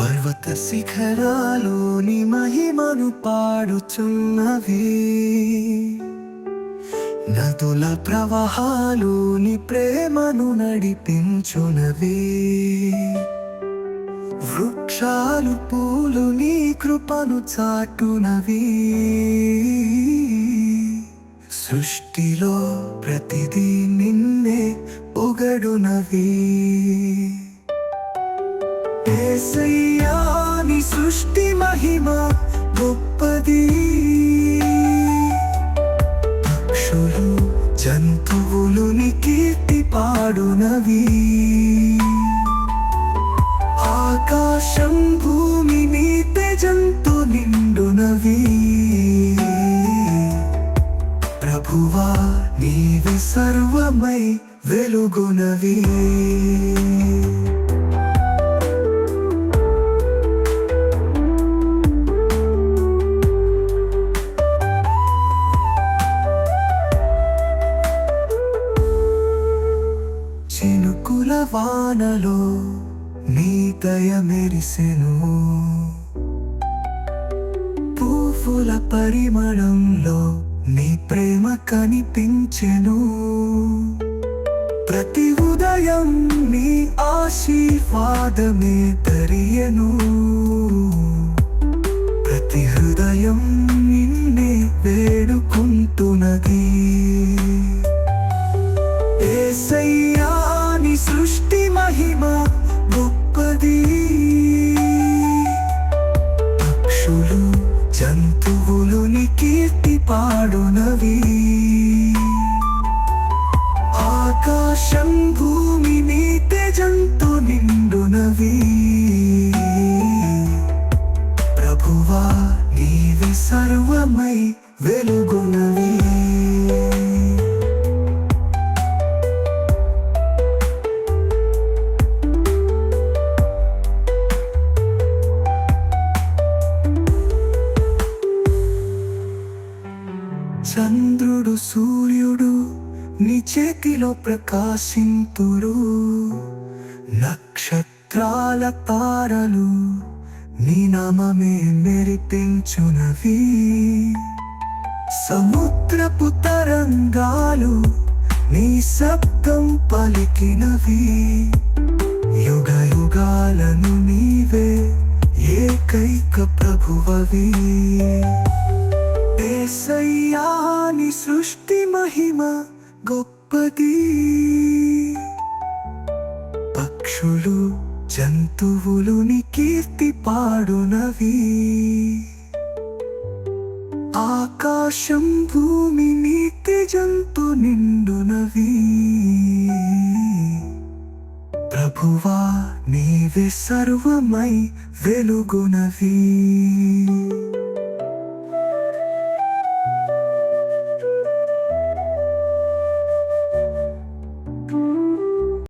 పర్వత శిఖరాలోని మహిమను పాడుచున్నవి. నదుల ప్రవాహాలోని ప్రేమను నడిపించునవి. వృక్షాలు పూలు నీ కృపను చాటునవి. సృష్టిలో ప్రతిదీ నిన్నే ఏసయ్యా సృష్టి మహిమ గొప్పది. పక్షులు జంతువులు కీర్తి పాడునవి. ఆకాశం భూమి నీ జంతు నిండునవి. ప్రభువా నీవి సర్వమై వెలుగునవి. చినుకుల వానలో నీ దయ మెరిసెను. పువ్వుల పరిమళంలో నీ ప్రేమ కనిపించెను. ప్రతి ఉదయం నీ ఆశీర్వాదమే తరియను ప్రతి హృదయం నవి ఆకాశం భూమి నీ తేజంతో నిండునవి ప్రభువా నీవి సర్వమై వెలుగునవి. చంద్రుడు సూర్యుడు నీ చేతిలో ప్రకాశింతురు. నక్షత్రాల తారలు నీ నామమే మెరిపించునవి. సముద్రపు తరంగాలు నీ శబ్దం పలికినవి. యుగ యుగాలను నీవే ఏకైక ప్రభువవి. మహిమ గొప్పది. పక్షులు జంతువులు నీ కీర్తి పాడునవి. ఆకాశం భూమి నీ తేజంతో నిండునవి. ప్రభువా నీవే సర్వమై వెలుగునవి.